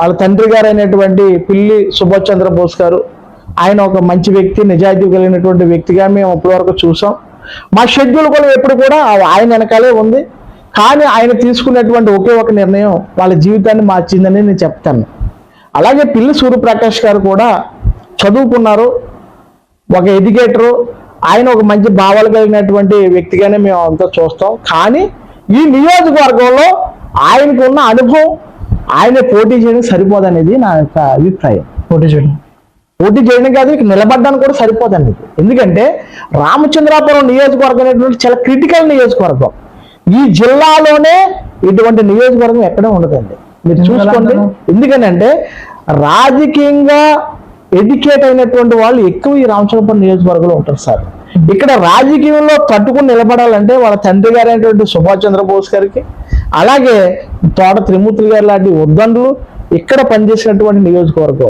వాళ్ళ తండ్రి గారు అయినటువంటి పిల్లి సుభాష్ చంద్రబోస్ గారు ఆయన ఒక మంచి వ్యక్తి నిజాయితీ కలిగినటువంటి వ్యక్తిగా మేము ఇప్పటివరకు చూసాం. మా షెడ్యూల్ కూడా ఎప్పుడు కూడా ఆయన వెనకాలే ఉంది. కానీ ఆయన తీసుకున్నటువంటి ఒకే ఒక నిర్ణయం వాళ్ళ జీవితాన్ని మార్చిందని నేను చెప్తాను. అలాగే పిల్లి సూర్యప్రకాష్ గారు కూడా చదువుకున్నారు. ఒక ఎడ్యుకేటరు. ఆయన ఒక మంచి భావాలు కలిగినటువంటి వ్యక్తిగానే మేము అంతా చూస్తాం. కానీ ఈ నియోజకవర్గంలో ఆయనకున్న అనుభవం ఆయన పోటీ చేయడం సరిపోదనేది నా యొక్క అభిప్రాయం. పోటీ చేయడం. పోటీ చేయడం కాదు నిలబడడానికి కూడా సరిపోదండి. ఎందుకంటే రామచంద్రాపురం నియోజకవర్గం అనేటువంటి చాలా క్రిటికల్ నియోజకవర్గం. ఈ జిల్లాలోనే ఇటువంటి నియోజకవర్గం ఎక్కడ ఉండదండి. మీరు చూసుకోండి. అలా ఎందుకనంటే రాజకీయంగా ఎడ్యుకేట్ అయినటువంటి వాళ్ళు ఎక్కువ ఈ రామచంద్రపురం నియోజకవర్గంలో ఉంటారు సార్. ఇక్కడ రాజకీయంలో తట్టుకుని నిలబడాలంటే వాళ్ళ తండ్రి గారు అయినటువంటి సుభాష్ చంద్రబోస్ గారికి అలాగే తోట త్రిమూర్తులు గారు లాంటి ఉద్దండులు ఇక్కడ పనిచేసినటువంటి నియోజకవర్గం.